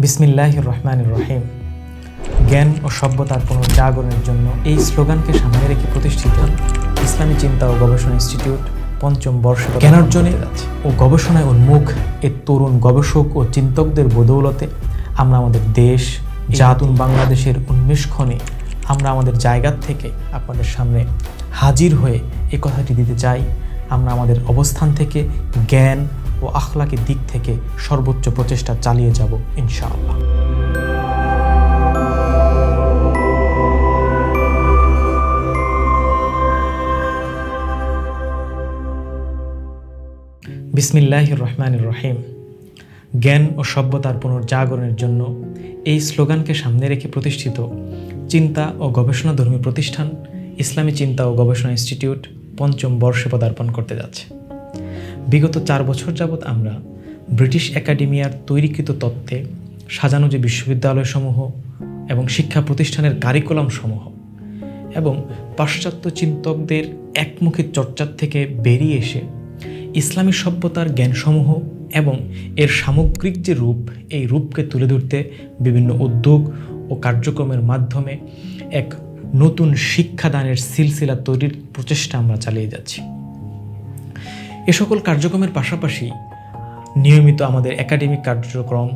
বিসমিল্লাহ রহমান রহিম জ্ঞান ও সভ্যতার পুনর্জাগরণের জন্য এই স্লোগানকে সামনে রেখে প্রতিষ্ঠিত ইসলামী চিন্তা ও গবেষণা ইনস্টিটিউট পঞ্চম বর্ষ জ্ঞানার্জনে ও গবেষণায় উন্মুখ এর তরুণ গবেষক ও চিন্তকদের বদৌলতে আমরা আমাদের দেশ জাতুন বাংলাদেশের উন্মেষক্ষণে আমরা আমাদের জায়গার থেকে আপনাদের সামনে হাজির হয়ে এ কথাটি দিতে চাই। আমরা আমাদের অবস্থান থেকে জ্ঞান ও আখলাকের দিক থেকে সর্বোচ্চ প্রচেষ্টা চালিয়ে যাব, ইনশাআল্লাহ। বিসমিল্লাহ রহমান রহিম। জ্ঞান ও সভ্যতার পুনর্জাগরণের জন্য এই স্লোগানকে সামনে রেখে প্রতিষ্ঠিত চিন্তা ও গবেষণাধর্মী প্রতিষ্ঠান ইসলামী চিন্তা ও গবেষণা ইনস্টিটিউট পঞ্চম বর্ষে পদার্পণ করতে যাচ্ছে। বিগত চার বছর যাবৎ আমরা ব্রিটিশ একাডেমিয়ার তৈরিকৃত তত্ত্বে সাজানো যে বিশ্ববিদ্যালয়সমূহ এবং শিক্ষা প্রতিষ্ঠানের কারিকুলাম সমূহ এবং পাশ্চাত্য চিন্তকদের একমুখী চর্চার থেকে বেরিয়ে এসে ইসলামী সভ্যতার জ্ঞানসমূহ এবং এর সামগ্রিক যে রূপ, এই রূপকে তুলে ধরতে বিভিন্ন উদ্যোগ ও কার্যক্রমের মাধ্যমে এক নতুন শিক্ষাদানের সিলসিলা তৈরির প্রচেষ্টা আমরা চালিয়ে যাচ্ছি। এ সকল কার্যক্রমের পাশাপাশি নিয়মিত আমাদের একাডেমিক কার্যক্রম,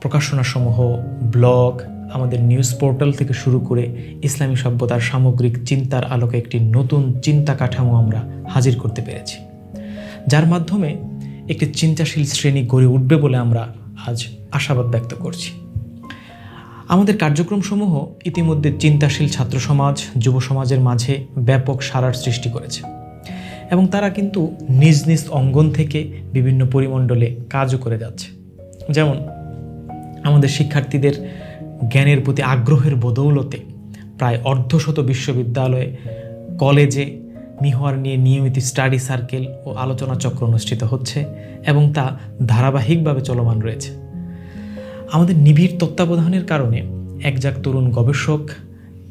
প্রকাশনাসমূহ, ব্লগ, আমাদের নিউজ পোর্টাল থেকে শুরু করে ইসলামী সভ্যতার সামগ্রিক চিন্তার আলোকে একটি নতুন চিন্তা কাঠামো আমরা হাজির করতে পেরেছি। যার মাধ্যমে একটি চিন্তাশীল শ্রেণি গড়ে উঠবে বলে আমরা আজ আশাবাদ ব্যক্ত করছি। আমাদের কার্যক্রমসমূহ ইতিমধ্যে চিন্তাশীল ছাত্র সমাজ যুব সমাজের মাঝে ব্যাপক সারার সৃষ্টি করেছে। এবং তারা কিন্তু নিজ নিজ অঙ্গন থেকে বিভিন্ন পরিমণ্ডলে কাজও করে যাচ্ছে। যেমন আমাদের শিক্ষার্থীদের জ্ঞানের প্রতি আগ্রহের বদৌলতে প্রায় অর্ধশত বিশ্ববিদ্যালয়ে কলেজে মিহওয়ার নিয়ে নিয়মিত স্টাডি সার্কেল ও আলোচনা চক্র অনুষ্ঠিত হচ্ছে এবং তা ধারাবাহিকভাবে চলমান রয়েছে। আমাদের নিবিড় তত্ত্বাবধানের কারণে একজাক তরুণ গবেষক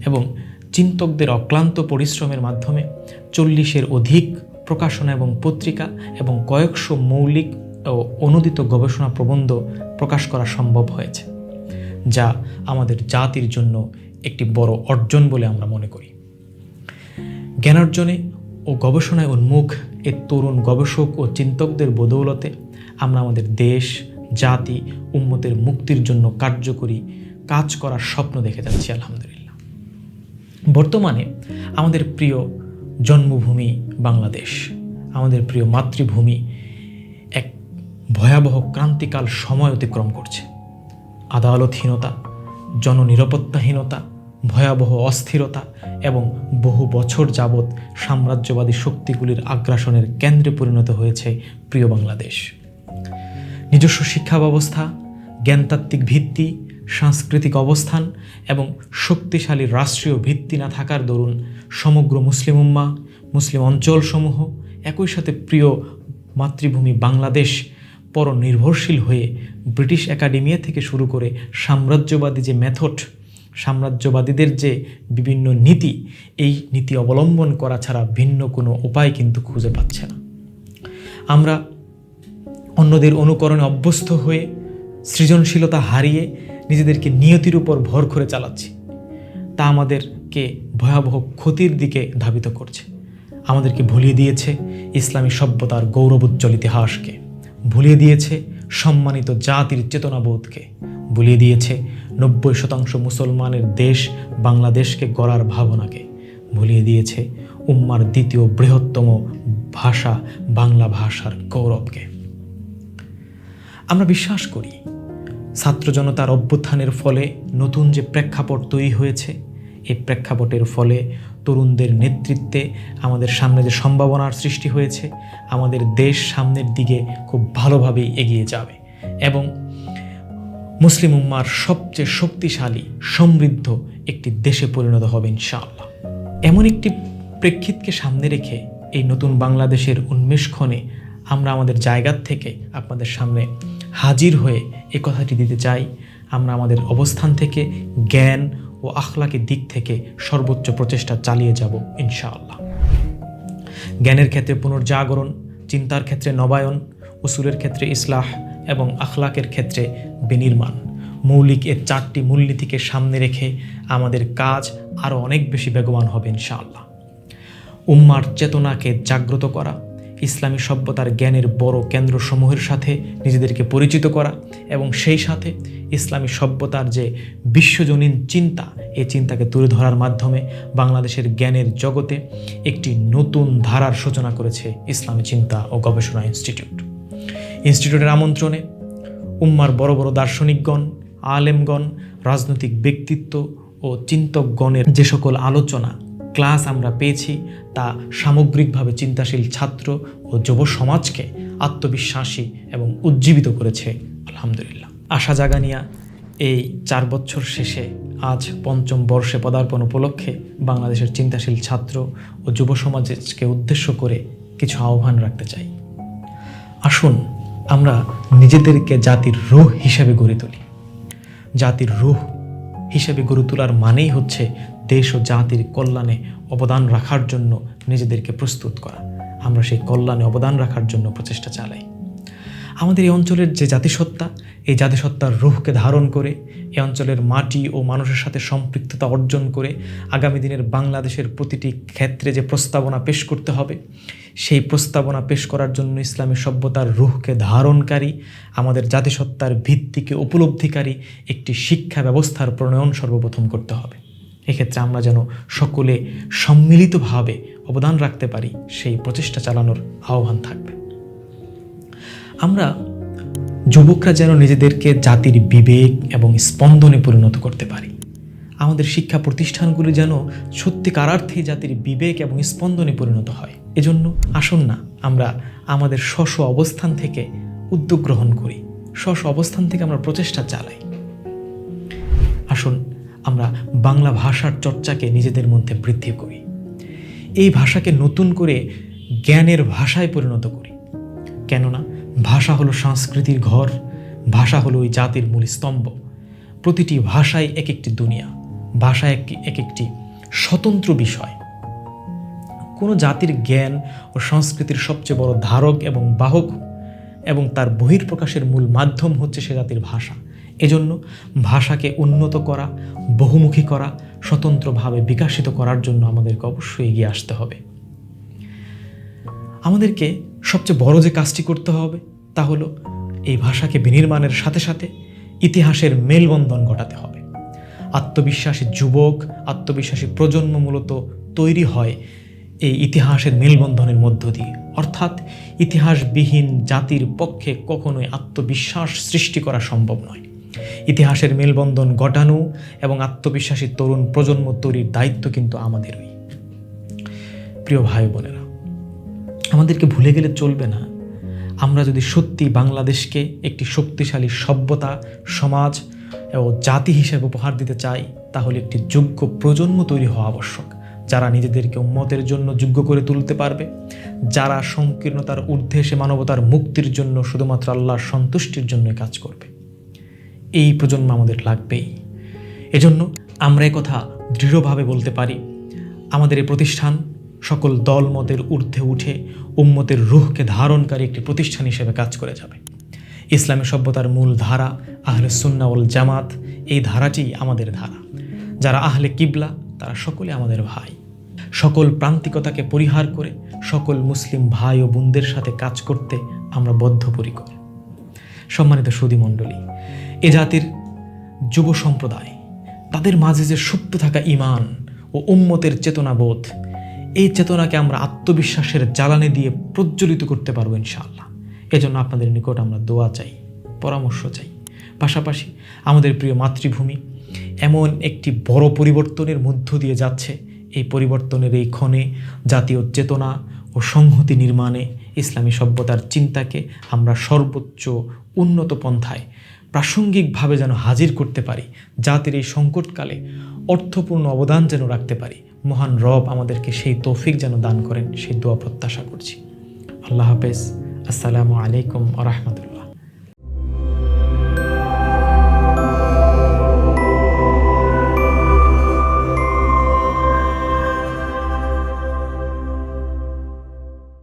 এবং চিন্তকদের অক্লান্ত পরিশ্রমের মাধ্যমে চল্লিশের অধিক প্রকাশনা এবং পত্রিকা এবং কয়েকশো মৌলিক ও অনুদিত গবেষণা প্রবন্ধ প্রকাশ করা সম্ভব হয়েছে, যা আমাদের জাতির জন্য একটি বড় অর্জন বলে আমরা মনে করি। জ্ঞানার্জনে ও গবেষণায় উন্মুখ এ তরুণ গবেষক ও চিন্তকদের বদৌলতে আমরা আমাদের দেশ, জাতি, উম্মতের মুক্তির জন্য কার্যকরী কাজ করার স্বপ্ন দেখে যাচ্ছি, আলহামদুলিল্লাহ। বর্তমানে আমাদের প্রিয় জন্মভূমি বাংলাদেশ। আমাদের প্রিয় মাতৃভূমি এক ভয়াবহ ক্রান্তিকাল সময় অতিক্রম করছে। আদালতহীনতা, জননিরাপত্তাহীনতা, ভয়াবহ অস্থিরতা এবং বহু বছর যাবৎ সাম্রাজ্যবাদী শক্তিগুলির আগ্রাসনের কেন্দ্রে পরিণত হয়েছে প্রিয় বাংলাদেশ। নিজস্ব শিক্ষা ব্যবস্থা জ্ঞানতাত্ত্বিক ভিত্তি সাংস্কৃতিক অবস্থান এবং শক্তিশালী রাষ্ট্রীয় ভিত্তি না থাকার দরুন সমগ্র মুসলিম উম্মা, মুসলিম অঞ্চলসমূহ একই সাথে প্রিয় মাতৃভূমি বাংলাদেশ পর নির্ভরশীল হয়ে ব্রিটিশ একাডেমিয়া থেকে শুরু করে সাম্রাজ্যবাদী যে মেথড, সাম্রাজ্যবাদীদের যে বিভিন্ন নীতি, এই নীতি অবলম্বন করা ছাড়া ভিন্ন কোনো উপায় কিন্তু খুঁজে পাচ্ছে না। আমরা অন্যদের অনুকরণে অভ্যস্ত হয়ে সৃজনশীলতা হারিয়ে নিজেদেরকে নিয়তির উপর ভর করে চালাচ্ছি। তা আমাদেরকে ভয়াবহ ক্ষতির দিকে ধাবিত করছে। আমাদেরকে ভুলিয়ে দিয়েছে ইসলামী সভ্যতার গৌরব গৌরবোজ্জ্বল ইতিহাসকে। ভুলিয়ে দিয়েছে সম্মানিত জাতির চেতনাবোধকে। ভুলিয়ে দিয়েছে নব্বই শতাংশ মুসলমানের দেশ বাংলাদেশকে গড়ার ভাবনাকে। ভুলিয়ে দিয়েছে উম্মার দ্বিতীয় বৃহত্তম ভাষা বাংলা ভাষার গৌরবকে। আমরা বিশ্বাস করি ছাত্র জনতার অভ্যুত্থানের ফলে নতুন যে প্রেক্ষাপট তৈরি হয়েছে এই প্রেক্ষাপটের ফলে তরুণদের নেতৃত্বে আমাদের সামনে যে সম্ভাবনার সৃষ্টি হয়েছে, আমাদের দেশ সামনের দিকে খুব ভালোভাবেই এগিয়ে যাবে এবং মুসলিম উম্মার সবচেয়ে শক্তিশালী, সমৃদ্ধ একটি দেশে পরিণত হবে ইনশাআল্লাহ। এমন একটি প্রেক্ষিতকে সামনে রেখে এই নতুন বাংলাদেশের উন্মেষক্ষণে আমরা আমাদের জায়গার থেকে আপনাদের সামনে হাজির হয়ে এ কথাটি দিতে চাই, আমরা আমাদের অবস্থান থেকে, জ্ঞান ও আখলাকের দিক থেকে সর্বোচ্চ প্রচেষ্টা চালিয়ে যাব, ইনশাআল্লাহ। জ্ঞানের ক্ষেত্রে পুনর্জাগরণ, চিন্তার ক্ষেত্রে নবায়ন, উসুলের ক্ষেত্রে ইসলাহ এবং আখলাকের ক্ষেত্রে বিনির্মাণ। মৌলিক এর চারটি মূলনীতিকে সামনে রেখে আমাদের কাজ আরও অনেক বেশি বেগবান হবে, ইনশাআল্লাহ। উম্মার চেতনাকে জাগ্রত করা ইসলামী সভ্যতার জ্ঞানের বড় কেন্দ্রসমূহের সাথে নিজেদেরকে পরিচিত করা এবং সেই সাথে ইসলামী সভ্যতার যে বিশ্বজনীন চিন্তা, এই চিন্তাকে তুলে ধরার মাধ্যমে বাংলাদেশের জ্ঞানের জগতে একটি নতুন ধারার সূচনা করেছে ইসলামী চিন্তা ও গবেষণা ইনস্টিটিউট। ইনস্টিটিউটের আমন্ত্রণে উম্মার বড় বড় দার্শনিকগণ, আলেমগণ, রাজনৈতিক ব্যক্তিত্ব ও চিন্তকগণের যে সকল আলোচনা ক্লাস আমরা পেয়েছি তা সামগ্রিকভাবে চিন্তাশীল ছাত্র ও যুব সমাজকে আত্মবিশ্বাসী এবং উজ্জীবিত করেছে, আলহামদুলিল্লাহ। আশা জাগানিয়া, এই চার বছর শেষে আজ পঞ্চম বর্ষে পদার্পণ উপলক্ষে বাংলাদেশের চিন্তাশীল ছাত্র ও যুব সমাজকে উদ্দেশ্য করে কিছু আহ্বান রাখতে চাই। আসুন, আমরা নিজেদেরকে জাতির রূহ হিসেবে গড়ে তুলি। জাতির রূহ হিসেবে গড়ে তোলার মানেই হচ্ছে দেশ ও জাতির কল্যাণে অবদান রাখার জন্য নিজেদেরকে প্রস্তুত করা। আমরা সেই কল্যাণে অবদান রাখার জন্য প্রচেষ্টা চালাই। আমাদের এই অঞ্চলের যে জাতিসত্তা, এই জাতিসত্তার রুহকে ধারণ করে, এই অঞ্চলের মাটি ও মানুষের সাথে সম্পৃক্ততা অর্জন করে আগামী দিনের বাংলাদেশের প্রতিটি ক্ষেত্রে যে প্রস্তাবনা পেশ করতে হবে, সেই প্রস্তাবনা পেশ করার জন্য ইসলামী সভ্যতার রুহকে ধারণকারী, আমাদের জাতিসত্তার ভিত্তিকে উপলব্ধিকারী একটি শিক্ষা ব্যবস্থার প্রণয়ন সর্বপ্রথম করতে হবে। এক্ষেত্রে আমরা যেন সকলে সম্মিলিতভাবে অবদান রাখতে পারি, সেই প্রচেষ্টা চালানোর আহ্বান থাকবে। আমরা যুবকরা যেন নিজেদেরকে জাতির বিবেক এবং স্পন্দনে পরিণত করতে পারি। আমাদের শিক্ষা প্রতিষ্ঠানগুলি যেন সত্যিকার অর্থেই জাতির বিবেক এবং স্পন্দনে পরিণত হয়। এজন্য আসুন না, আমরা আমাদের স্ব অবস্থান থেকে উদ্যোগ গ্রহণ করি। স্ব অবস্থান থেকে আমরা প্রচেষ্টা চালাই। আসুন আমরা বাংলা ভাষার চর্চাকে নিজেদের মধ্যে বৃদ্ধি করি। এই ভাষাকে নতুন করে জ্ঞানের ভাষায় পরিণত করি। কেননা, ভাষা হলো সংস্কৃতির ঘর, ভাষা হলো ওই জাতির মূল স্তম্ভ। প্রতিটি ভাষায় এক একটি দুনিয়া, ভাষা এক এক একটি স্বতন্ত্র বিষয়। কোনো জাতির জ্ঞান ও সংস্কৃতির সবচেয়ে বড় ধারক এবং বাহক এবং তার বহির্প্রকাশের মূল মাধ্যম হচ্ছে সে জাতির ভাষা। এজন্য ভাষাকে উন্নত করা, বহুমুখী করা, স্বতন্ত্রভাবে বিকাশিত করার জন্য আমাদেরকে অবশ্যই এগিয়ে আসতে হবে। আমাদেরকে সবচেয়ে বড় যে কাজটি করতে হবে তা হলো এই ভাষাকে বিনির্মাণের সাথে সাথে ইতিহাসের মেলবন্ধন ঘটাতে হবে। আত্মবিশ্বাসী যুবক, আত্মবিশ্বাসী প্রজন্ম মূলত তৈরি হয় এই ইতিহাসের মেলবন্ধনের মধ্য দিয়ে। অর্থাৎ ইতিহাসবিহীন জাতির পক্ষে কখনোই আত্মবিশ্বাস সৃষ্টি করা সম্ভব নয়। ইতিহাসের মেলবন্ধন ঘটানো এবং আত্মবিশ্বাসী তরুণ প্রজন্ম তৈরির দায়িত্ব কিন্তু আমাদেরই। প্রিয় ভাই বোনেরা, আমাদেরকে ভুলে গেলে চলবে না। আমরা যদি সত্যি বাংলাদেশকে একটি শক্তিশালী সভ্যতা, সমাজ ও জাতি হিসেবে উপহার দিতে চাই, তাহলে একটি যোগ্য প্রজন্ম তৈরি হওয়া আবশ্যক, যারা নিজেদেরকে উন্মতের জন্য যোগ্য করে তুলতে পারবে, যারা সংকীর্ণতার ঊর্ধ্বে এসে মানবতার মুক্তির জন্য শুধুমাত্র আল্লাহর সন্তুষ্টির জন্য কাজ করবে। এই প্রজন্ম আমাদের লাগবেই। এজন্য আমরা কথা দৃঢ়ভাবে বলতে পারি, আমাদের এই প্রতিষ্ঠান সকল দল মতের ঊর্ধ্বে উঠে উম্মতের রুহকে ধারণকারী একটি প্রতিষ্ঠান হিসেবে কাজ করে যাবে। ইসলামী সভ্যতার মূল ধারা, আহলে সুন্নাউল জামাত, এই ধারাটি আমাদের ধারা। যারা আহলে কিবলা, তারা সকলে আমাদের ভাই। সকল প্রান্তিকতাকে পরিহার করে সকল মুসলিম ভাই ও বোনদের সাথে কাজ করতে আমরা বদ্ধপরিকর। সম্মানিত সুদী মণ্ডলী এ জাতির যুব সম্প্রদায়, তাদের মাঝে যে সুপ্ত থাকা ইমান ও উম্মতের চেতনাবোধ, এই চেতনাকে আমরা আত্মবিশ্বাসের জ্বালানি দিয়ে প্রজ্বলিত করতে পারব ইনশাআল্লাহ। এজন্য আপনাদের নিকট আমরা দোয়া চাই, পরামর্শ চাই। পাশাপাশি আমাদের প্রিয় মাতৃভূমি, এমন একটি বড় পরিবর্তনের মধ্য দিয়ে যাচ্ছে, এই পরিবর্তনের এই ক্ষণে জাতীয় চেতনা ও সংহতি নির্মাণে ইসলামী সভ্যতার চিন্তাকে আমরা সর্বোচ্চ উন্নত পন্থায় প্রাসঙ্গিকভাবে যেন হাজির করতে পারি, জাতির এই সংকটকালে অর্থপূর্ণ অবদান যেন রাখতে পারি, মহান রব আমাদেরকে সেই তৌফিক যেন দান করেন, সেই দোয়া প্রত্যাশা করছি। আল্লাহ হাফেজ। আসসালামু আলাইকুম আ রহমতুল্লাহ।